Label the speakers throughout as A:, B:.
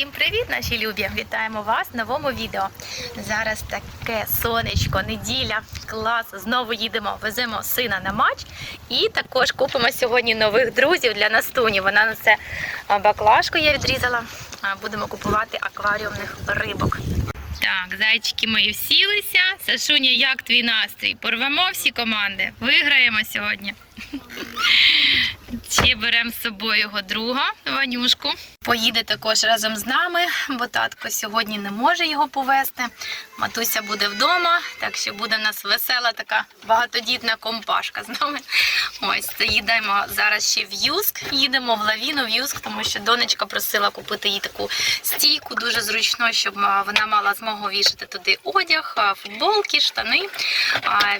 A: Всім привіт, наші любі! Вітаємо вас в новому відео. Зараз таке сонечко, неділя, клас. Знову їдемо, веземо сина на матч. І також купимо сьогодні нових друзів для Настуні. Вона несе баклажку, я відрізала. Будемо купувати акваріумних рибок. Так, зайчики мої всілися. Сашуня, як твій настрій? Порвемо всі команди. Виграємо сьогодні. Ще беремо з собою його друга Ванюшку. Поїде також разом з нами, бо татко сьогодні не може його повезти. Матуся буде вдома, так що буде в нас весела така багатодітна компашка з нами. Ось це їдемо зараз ще в Юск. Їдемо в лавіну в Юск, тому що донечка просила купити їй таку стійку, дуже зручно, щоб вона мала змогу вішати туди одяг, футболки, штани.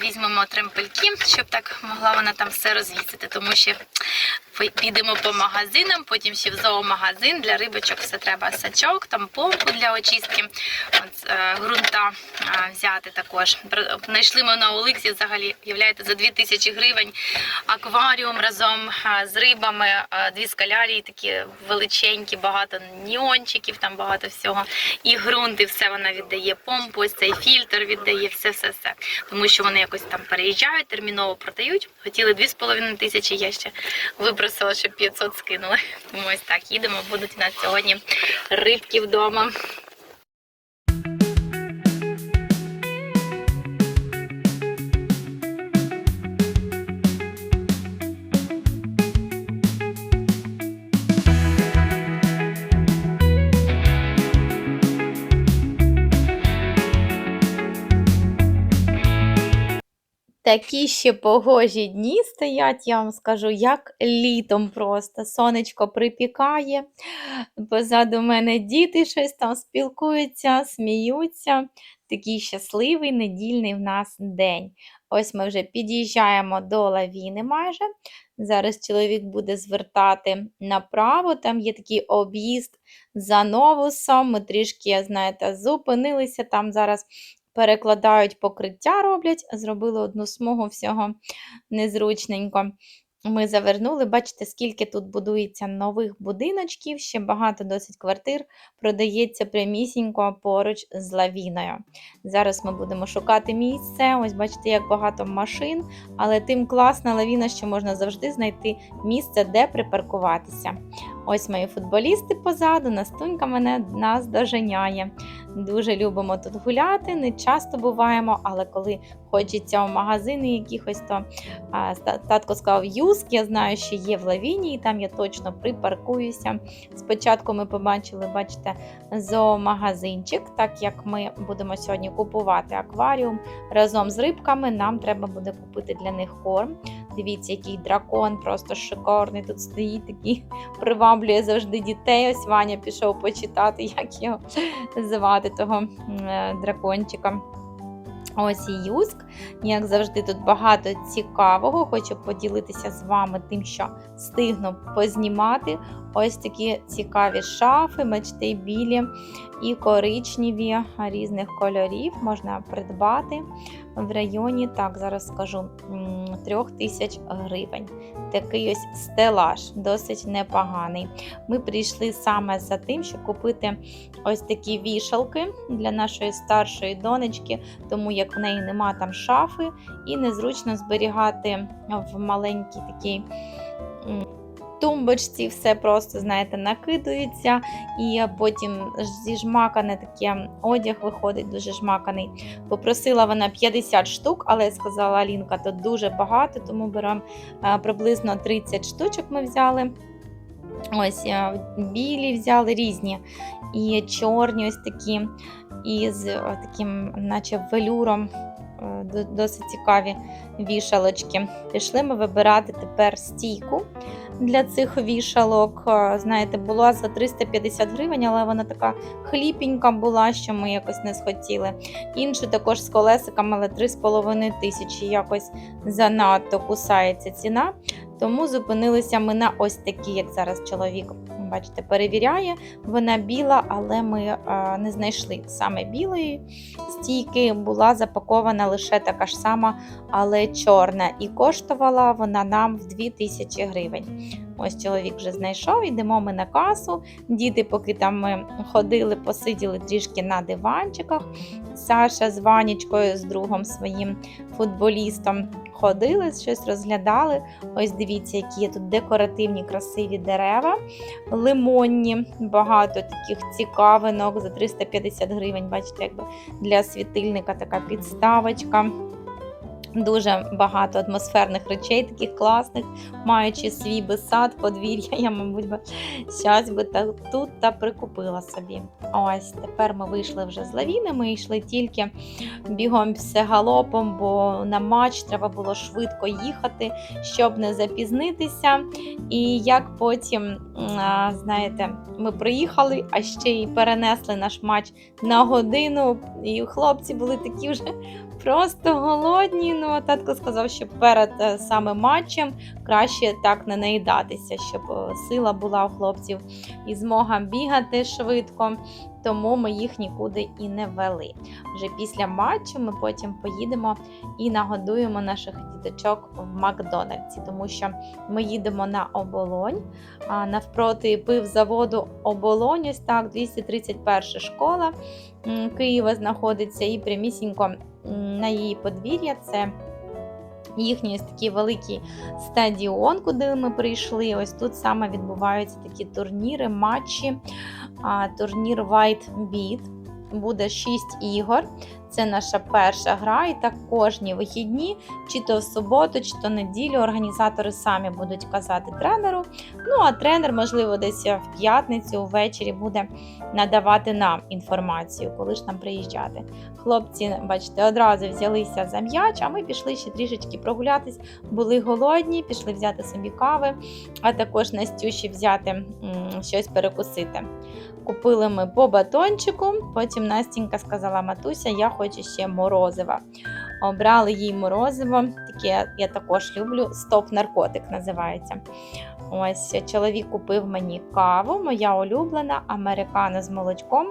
A: Візьмемо тремпельки, щоб так могла вона там все розвісити, тому що підемо по магазинам, потім ще в зоомагазин для рибочок все треба сачок, там помпу для очистки, от, е, ґрунта е, взяти також. Знайшли ми на Оликсі взагалі, являєте, за 2000 гривень акваріум разом е, з рибами, е, дві скалярії такі величенькі, багато ніончиків, там багато всього. І ґрунт, і все вона віддає помпу, ось цей фільтр віддає, все-все-все. Тому що вони якось там переїжджають, терміново продають. Хотіли 2,5 тисячі, я ще випросила, щоб 500 скинули. Тому ось так їдемо. Будуть у нас сьогодні рибки вдома. Такі ще погожі дні стоять, я вам скажу, як літом просто. Сонечко припікає. Позаду мене діти щось там спілкуються, сміються. Такий щасливий недільний в нас день. Ось ми вже під'їжджаємо до лавіни майже. Зараз чоловік буде звертати направо. Там є такий об'їзд за новусом. Ми трішки, знаєте, зупинилися там зараз перекладають покриття, роблять, зробили одну смугу всього незручненько. Ми завернули, бачите, скільки тут будується нових будиночків, ще багато досить квартир продається прямісінько поруч з лавіною. Зараз ми будемо шукати місце. Ось бачите, як багато машин, але тим класна лавіна, що можна завжди знайти місце, де припаркуватися. Ось мої футболісти позаду, Настунька мене нас доженяє. Дуже любимо тут гуляти, не часто буваємо, але коли хочеться в магазини якихось, то татко сказав Юск, я знаю, що є в Лавіні, і там я точно припаркуюся. Спочатку ми побачили, бачите, зоомагазинчик, так як ми будемо сьогодні купувати акваріум разом з рибками, нам треба буде купити для них корм. Дивіться, який дракон, просто шикарний. Тут стоїть такий, приваблює завжди дітей. Ось Ваня пішов почитати, як його звати того е, дракончика. Ось і Юск. Як завжди, тут багато цікавого. Хочу поділитися з вами тим, що встигну познімати. Ось такі цікаві шафи, мечти білі і коричневі різних кольорів можна придбати в районі, так, зараз скажу, м, трьох тисяч гривень. Такий ось стелаж, досить непоганий. Ми прийшли саме за тим, щоб купити ось такі вішалки для нашої старшої донечки, тому як в неї нема там шафи, і незручно зберігати в маленькій такій. Тумбочці все просто, знаєте, накидується, і потім зіжмакане таке одяг виходить дуже жмаканий. Попросила вона 50 штук, але сказала Алінка, то дуже багато, тому беремо е, приблизно 30 штучок ми взяли. Ось е, білі взяли різні. І чорні, ось такі, і з таким, наче велюром. Е, до- Досить цікаві вішалочки. Пішли ми вибирати тепер стійку для цих вішалок. Е, Знаєте, була за 350 гривень, але вона така хліпенька була, що ми якось не схотіли. Іншу також з колесиками, але 3,5 тисячі якось занадто кусається ціна. Тому зупинилися ми на ось такі, як зараз чоловік, бачите, перевіряє. Вона біла, але ми е, не знайшли саме білої стійки. Була запакована лише така ж сама, але чорна. І коштувала вона нам в 2000 гривень. Ось чоловік вже знайшов, йдемо ми на касу. Діти, поки там ми ходили, посиділи трішки на диванчиках. Саша з Ванічкою, з другом своїм футболістом ходили, щось розглядали. Ось дивіться, які є тут декоративні красиві дерева, лимонні, багато таких цікавинок за 350 гривень. Бачите, якби для світильника така підставочка. Дуже багато атмосферних речей, таких класних, маючи свій би сад, подвір'я, я, мабуть, щось би та, тут та прикупила собі. Ось тепер ми вийшли вже з лавіни. Ми йшли тільки бігом все галопом, бо на матч треба було швидко їхати, щоб не запізнитися. І як потім, знаєте, ми приїхали, а ще й перенесли наш матч на годину, і хлопці були такі вже просто голодні. Ну, татко сказав, що перед е, саме матчем краще так не наїдатися, щоб е, сила була у хлопців і змога бігати швидко. Тому ми їх нікуди і не вели. Вже після матчу ми потім поїдемо і нагодуємо наших діточок в Макдональдсі, тому що ми їдемо на оболонь. А навпроти пивзаводу оболонь, ось так, 231 школа Києва знаходиться і прямісінько на її подвір'я. Це їхній ось такий великий стадіон, куди ми прийшли. Ось тут саме відбуваються такі турніри, матчі. Турнір White Beat. Буде 6 ігор. Це наша перша гра, і так кожні вихідні, чи то в суботу, чи то неділю. Організатори самі будуть казати тренеру. Ну а тренер, можливо, десь в п'ятницю ввечері буде надавати нам інформацію, коли ж нам приїжджати. Хлопці, бачите, одразу взялися за м'яч, а ми пішли ще трішечки прогулятись. Були голодні, пішли взяти собі кави, а також Настюші взяти щось перекусити. Купили ми по батончику, потім Настінька сказала Матуся, я хочу ще морозива. Обрали їй морозиво, таке я також люблю. Стоп-наркотик називається. Ось чоловік купив мені каву, моя улюблена, американо з молочком,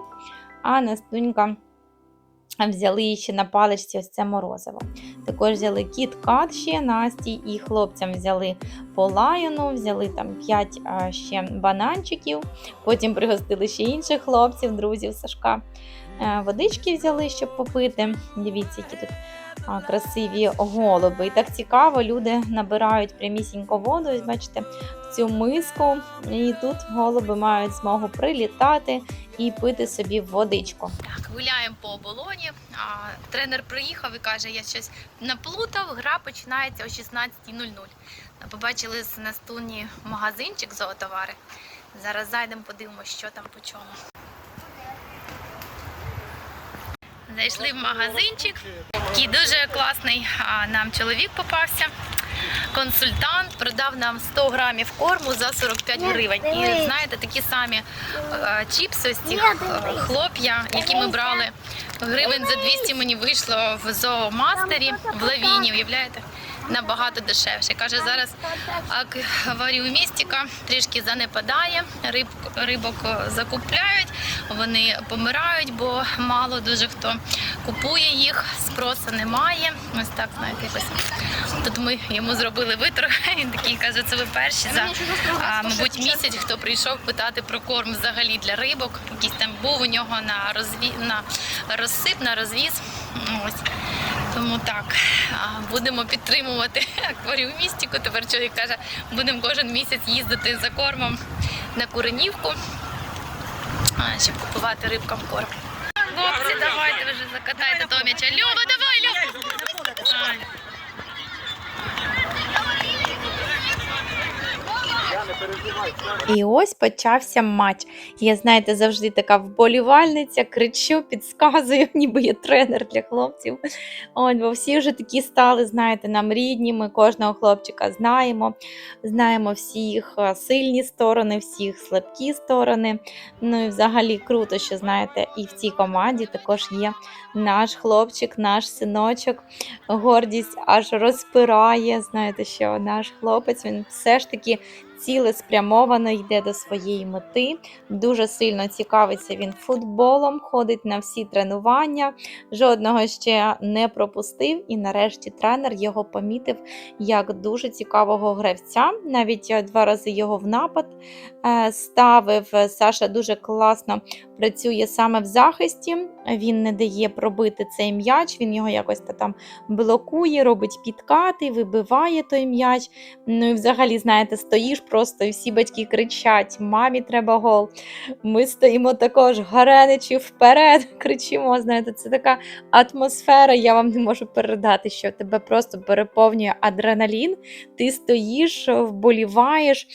A: а Настунька взяли ще на паличці ось це морозиво. Також взяли кіт-кат ще Насті і хлопцям взяли по лайону, взяли там 5 ще бананчиків, потім пригостили ще інших хлопців, друзів Сашка. Е, Водички взяли, щоб попити. Дивіться, які тут красиві голуби. І так цікаво, люди набирають прямісінько воду, ось бачите, в цю миску. І тут голуби мають змогу прилітати і пити собі водичку. Так, гуляємо по оболоні. Тренер приїхав і каже, я щось наплутав, гра починається о 16.00. Побачили з Настуні магазинчик зоотовари. Зараз зайдемо, подивимося, що там по чому. Зайшли в магазинчик. Такий дуже класний нам чоловік попався. Консультант продав нам 100 грамів корму за 45 гривень. І знаєте, такі самі чіпси, з ці е, хлоп'я, які ми брали гривень за 200 мені вийшло в зоомастері в лавіні, уявляєте? Набагато дешевше. Каже, зараз акваріумістика трішки занепадає, риб, рибок закупляють, вони помирають, бо мало дуже хто купує їх, спросу немає. Ось так, знаєте, якось. Тут ми йому зробили виторг, він такий каже, це ви перші за, а, мабуть, місяць, хто прийшов питати про корм взагалі для рибок. Якийсь там був у нього на, розві... на розсип, на розвіз. Ось. Тому так, будемо підтримувати акваріумістику. Тепер чоловік каже, будемо кожен місяць їздити за кормом на Куренівку, щоб купувати рибкам корм. Хлопці, давайте вже закатайте того м'яча. Люба, давай, Люба! І ось почався матч. Я, знаєте, завжди така вболівальниця, кричу, підсказую, ніби я тренер для хлопців. От, бо всі вже такі стали, знаєте, нам рідні, ми кожного хлопчика знаємо, знаємо всі їх е, сильні сторони, всі їх слабкі сторони. Ну і взагалі круто, що знаєте, і в цій команді також є наш хлопчик, наш синочок. Гордість аж розпирає. Знаєте, що наш хлопець він все ж таки цілеспрямовано йде до своєї мети. Дуже сильно цікавиться він футболом, ходить на всі тренування, жодного ще не пропустив. І нарешті тренер його помітив як дуже цікавого гравця. Навіть е, два рази його в напад е, ставив. Саша дуже класно працює саме в захисті. Він не дає пробити цей м'яч, він його якось та там блокує, робить підкати, вибиває той м'яч. Ну і взагалі, знаєте, стоїш просто, і всі батьки кричать: Мамі треба гол. Ми стоїмо також гареничі вперед, кричимо. Знаєте, це така атмосфера, я вам не можу передати, що тебе просто переповнює адреналін. Ти стоїш, вболіваєш.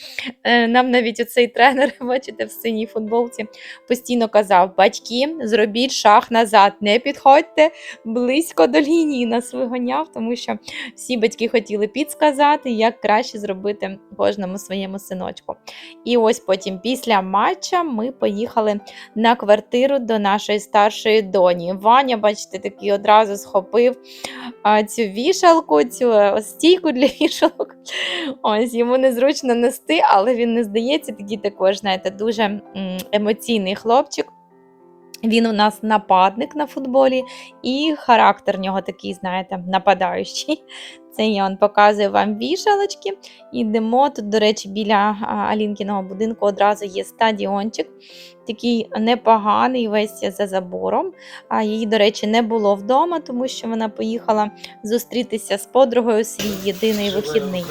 A: Е, Нам навіть оцей тренер, бачите, в синій футболці постійно казав: батьки, зробіть шаг назад, не підходьте близько до лінії. Нас виганяв, тому що всі батьки хотіли підсказати, як краще зробити кожному своєму синочку. І ось потім, після матча, ми поїхали на квартиру до нашої старшої доні. Ваня, бачите, такий одразу схопив цю вішалку, цю е, стійку для вішалок. Ось йому незручно нести, але він не здається, такий також, знаєте, дуже емоційний хлопчик. Він у нас нападник на футболі, і характер в нього такий, знаєте, нападаючий. Це я он показую вам вішалочки. Йдемо тут, до речі, біля Алінкіного будинку одразу є стадіончик, такий непоганий, весь за забором. А її, до речі, не було вдома, тому що вона поїхала зустрітися з подругою свій єдиний вихідний.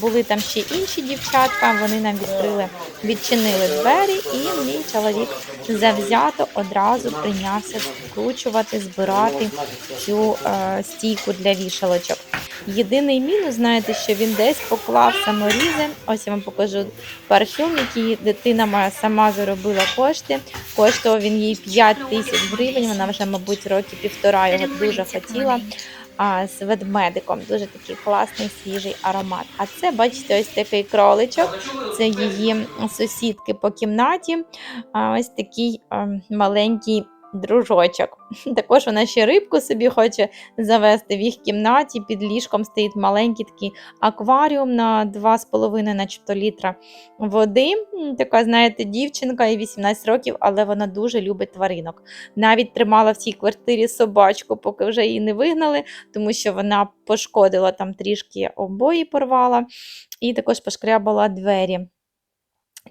A: Були там ще інші дівчатка, вони нам відкрили, відчинили двері, і мій чоловік завзято одразу прийнявся скручувати, збирати цю е, стійку для вішалочок. Єдиний мінус, знаєте, що він десь поклав саморізи. Ось я вам покажу парфюм, який дитина моя сама заробила кошти. Коштував він їй 5 тисяч гривень. Вона вже, мабуть, роки півтора його дуже хотіла. А з ведмедиком дуже такий класний свіжий аромат. А це, бачите, ось такий кроличок. Це її сусідки по кімнаті. А ось такий ем, маленький дружочок. Також вона ще рибку собі хоче завести в їх кімнаті. Під ліжком стоїть маленький такий акваріум на 2,5 начебто літра води. Така, знаєте, дівчинка і 18 років, але вона дуже любить тваринок. Навіть тримала в цій квартирі собачку, поки вже її не вигнали, тому що вона пошкодила там трішки обої порвала і також пошкрябала двері.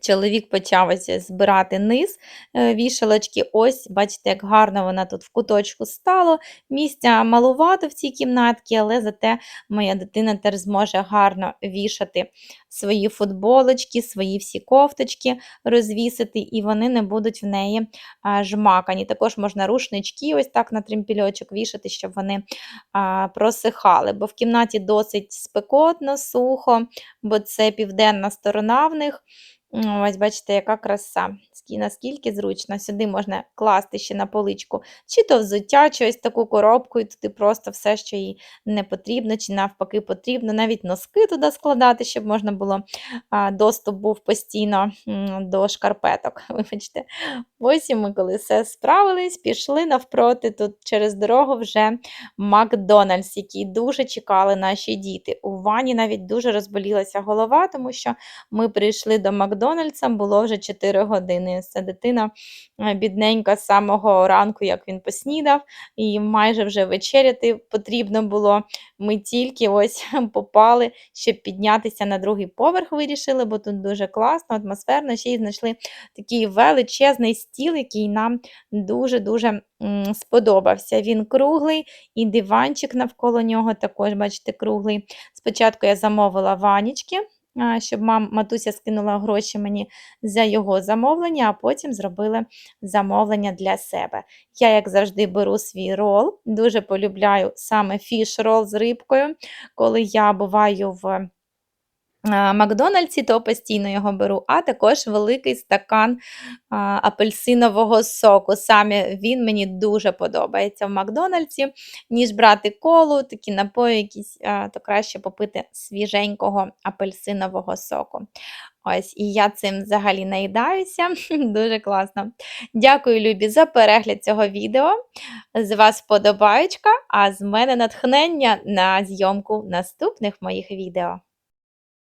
A: Чоловік почав збирати низ е, вішалочки. Ось, бачите, як гарно вона тут в куточку стало. Місця малувато в цій кімнатці, але зате моя дитина теж зможе гарно вішати свої футболочки, свої всі кофточки розвісити, і вони не будуть в неї жмакані. Також можна рушнички ось так на тремпільочок вішати, щоб вони просихали. Бо в кімнаті досить спекотно, сухо, бо це південна сторона в них. Ось бачите, яка краса. Скі- Наскільки зручно. Сюди можна класти ще на поличку, чи то взуття, чи ось таку коробку, і туди просто все, що їй не потрібно, чи навпаки потрібно. Навіть носки туди складати, щоб можна було доступ був постійно до шкарпеток. Вибачте. Ось і ми, коли все справились, пішли навпроти тут через дорогу вже Макдональдс, який дуже чекали наші діти. У Вані навіть дуже розболілася голова, тому що ми прийшли до Макдональдса, було вже 4 години. Це дитина е, бідненька з самого ранку, як він поснідав, і майже вже вечеряти потрібно було. Ми тільки ось попали, щоб піднятися на другий поверх, вирішили, бо тут дуже класно, атмосферно. Ще й знайшли такий величезний стіл, який нам дуже-дуже сподобався. Він круглий, і диванчик навколо нього також, бачите, круглий. Спочатку я замовила ванічки, щоб мам, матуся скинула гроші мені за його замовлення, а потім зробили замовлення для себе. Я, як завжди, беру свій рол. Дуже полюбляю саме фіш-рол з рибкою. Коли я буваю в Макдональдсі, то постійно його беру, а також великий стакан апельсинового соку. Саме він мені дуже подобається в Макдональдсі, ніж брати колу, такі напої якісь, то краще попити свіженького апельсинового соку. Ось, і я цим взагалі наїдаюся. Дуже класно. Дякую, Любі, за перегляд цього відео. З вас вподобаєчка, а з мене натхнення на зйомку наступних моїх відео.